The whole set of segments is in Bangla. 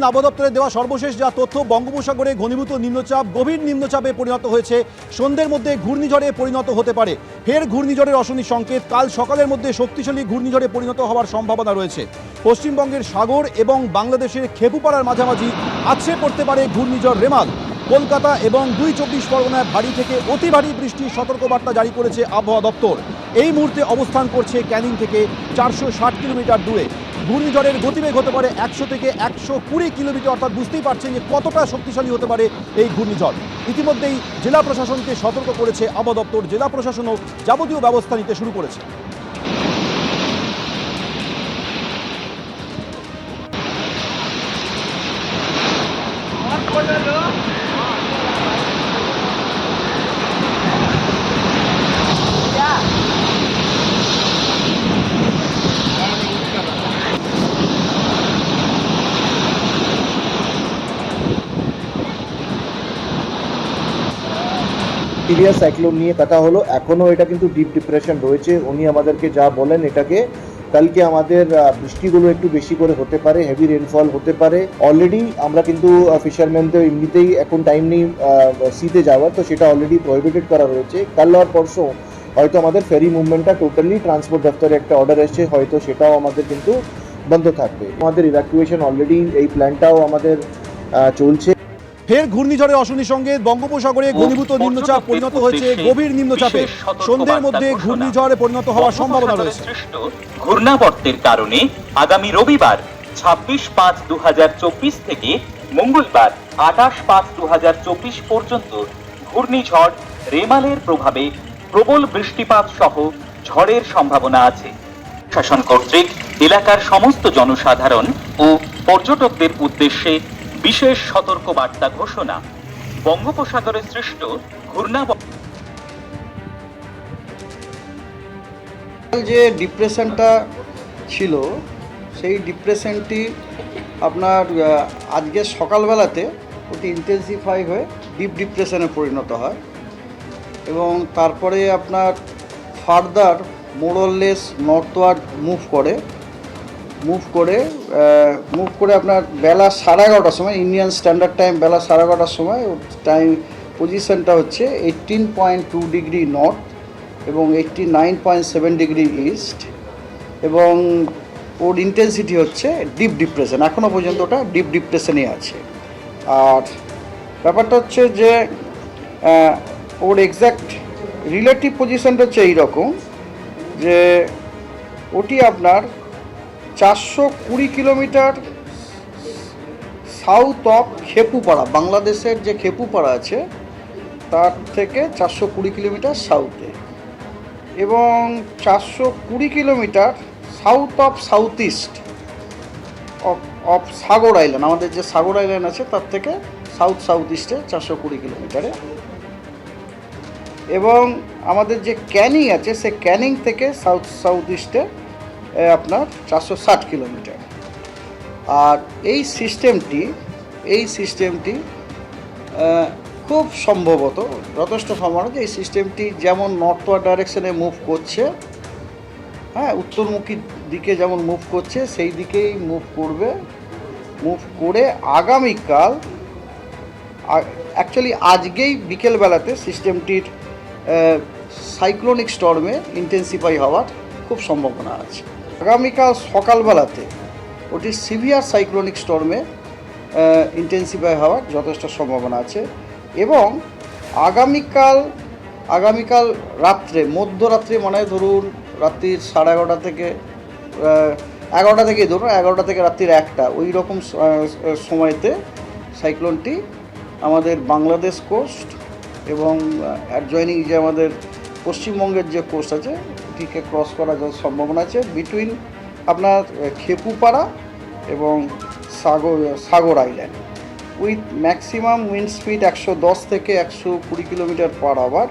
আবহাওয়া দেওয়া সর্বশেষ যা তথ্য, বঙ্গোপসাগরে ঘনীভূত নিম্নচাপ, গভীর নিম্নচাপে পরিণত হয়েছে। সন্ধ্যের মধ্যে ঘূর্ণিঝড়ে পরিণত হতে পারে। ফের ঘূর্ণিঝড়ের অশনি সংকেত, কাল সকালের মধ্যে শক্তিশালী ঘূর্ণিঝড়ে পরিণত হওয়ার সম্ভাবনা রয়েছে। পশ্চিমবঙ্গের সাগর এবং বাংলাদেশের খেপুপাড়ার মাঝামাঝি আছড়ে পড়তে পারে ঘূর্ণিঝড় রেমাল। কলকাতা এবং দুই চব্বিশ পরগনায় ভারী থেকে অতি ভারী বৃষ্টির সতর্কবার্তা জারি করেছে আবহাওয়া দপ্তর। এই মুহূর্তে অবস্থান করছে ক্যানিং থেকে চারশো ষাট কিলোমিটার দূরে। ঘূর্ণিঝড়ের গতিবেগ হতে পারে একশো থেকে একশো কুড়ি কিলোমিটার, অর্থাৎ বুঝতেই পারছেন যে কতটা শক্তিশালী হতে পারে এই ঘূর্ণিঝড়। ইতিমধ্যেই জেলা প্রশাসনকে সতর্ক করেছে আবহাওয়া দপ্তর, জেলা প্রশাসনও যাবতীয় ব্যবস্থা নিতে শুরু করেছে। সিরিয়াস সাইক্লোন নিয়ে কথা হলো। এখনও এটা কিন্তু ডিপ ডিপ্রেশন রয়েছে। উনি আমাদেরকে যা বলেন এটাকে, কালকে আমাদের বৃষ্টিগুলো একটু বেশি করে হতে পারে হেভি রেনফল হতে পারে। অলরেডি আমরা কিন্তু ফিশারম্যানদের এমনিতেই এখন টাইম নেই সিতে যাওয়ার, তো সেটা অলরেডি প্রহিবিটেড করা রয়েছে। কাল আর পরশু হয়তো আমাদের ফেরি মুভমেন্টটা টোটালি ট্রান্সপোর্ট দপ্তরে একটা অর্ডার এসছে, হয়তো সেটাও আমাদের কিন্তু বন্ধ থাকবে। আমাদের ইভ্যাকুয়েশন অলরেডি এই প্ল্যানটাও আমাদের চলছে। ফের ঘূর্ণিঝড়ের অশনি সঙ্গে বঙ্গোপসাগরে ঘনীভূত নিম্নচাপ পরিণত হয়েছে গভীর নিম্নচাপে। সন্ধ্যের মধ্যে ঘূর্ণিঝড়ে পরিণত হওয়ার সম্ভাবনা রয়েছে। ঘূর্ণাবর্তের কারণে আগামী রবিবার ছাব্বিশ পাঁচ দু থেকে মঙ্গলবার আঠাশ পাঁচ দু পর্যন্ত ঘূর্ণিঝড় রেমালের প্রভাবে প্রবল বৃষ্টিপাত সহ ঝড়ের সম্ভাবনা আছে। শাসন কর্তৃক এলাকার সমস্ত জনসাধারণ ও পর্যটকদের উদ্দেশ্যে বিশেষ সতর্কবার্তা ঘোষণা। বঙ্গোপসাগরে সৃষ্ট ঘূর্ণাবর্ত যে ডিপ্রেশনটা ছিল, সেই ডিপ্রেশনটি আপনার আজকে সকালবেলাতে ওটি ইন্টেন্সিফাই হয়ে ডিপ ডিপ্রেশনে পরিণত হয়। এবং তারপরে আপনার further more or less northward move করে। মুভ করে মুভ করে আপনার বেলা সাড়ে এগারোটার সময় ইন্ডিয়ান স্ট্যান্ডার্ড টাইম বেলা সাড়ে এগারোটার সময় টাইম পজিশনটা হচ্ছে eighteen point two degree north এবং eighty nine point seven degree east এবং ওর ইন্টেন্সিটি হচ্ছে ডিপ ডিপ্রেশন এখনও পর্যন্ত ওটা ডিপ ডিপ্রেশনই আছে। আর ব্যাপারটা হচ্ছে যে ওর এক্স্যাক্ট রিলেটিভ পজিশনটা হচ্ছে এইরকম যে, ওটি আপনার চারশো কুড়ি কিলোমিটার সাউথ অফ খেপুপাড়া, বাংলাদেশের যে খেপুপাড়া আছে, তার থেকে চারশো কুড়ি কিলোমিটার সাউথে এবং চারশো কুড়ি kilometre south of south east of Sagar island আমাদের যে সাগর আইল্যান্ড আছে, তার থেকে সাউথ সাউথ ইস্টে চারশো কুড়ি কিলোমিটারে এবং আমাদের যে ক্যানিং আছে, সে ক্যানিং থেকে সাউথ সাউথ ইস্টে আপনার চারশো ষাট কিলোমিটার। আর এই সিস্টেমটি এই সিস্টেমটি খুব সম্ভবত, যথেষ্ট সম্ভাবনা যে এই সিস্টেমটি যেমন নর্থওয়ার্ড ডাইরেকশনে মুভ করছে হ্যাঁ উত্তরমুখী দিকে যেমন মুভ করছে, সেই দিকেই মুভ করবে, মুভ করে আগামীকাল অ্যাকচুয়ালি আজকেই বিকেলবেলাতে সিস্টেমটির সাইক্লোনিক স্টর্মে ইন্টেন্সিফাই হওয়ার খুব সম্ভাবনা আছে। আগামীকাল সকালবেলাতে ওটি সিভিয়ার সাইক্লোনিক স্টর্মে ইন্টেন্সিফাই হওয়ার যথেষ্ট সম্ভাবনা আছে এবং আগামীকাল আগামীকাল রাত্রে, মধ্যরাত্রে মানে ধরুন রাত্রির সাড়ে এগারোটা থেকে এগারোটা থেকে ধরুন এগারোটা থেকে রাত্রির একটা, ওই রকম সময়তে সাইক্লোনটি আমাদের বাংলাদেশ কোস্ট এবং অ্যাডজয়নিং যে আমাদের পশ্চিমবঙ্গের যে কোস্ট আছে এটিকে ক্রস করার সম্ভাবনা আছে বিটুইন আপনার খেপুপাড়া এবং Sagar Sagar island with maximum wind speed একশো দশ থেকে একশো কুড়ি kilometre per hour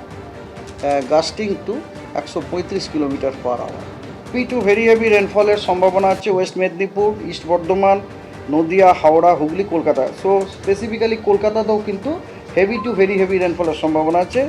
gusting to একশো পঁয়ত্রিশ কিলোমিটার পার আওয়ার পি টু ভেরি হেভি রেনফলের সম্ভাবনা আছে west Medinipur east Bardhaman Nadia, Howrah, Hooghly, Kolkata. So specifically কলকাতাতেও কিন্তু হেভি টু ভেরি হেভি রেনফলের সম্ভাবনা আছে।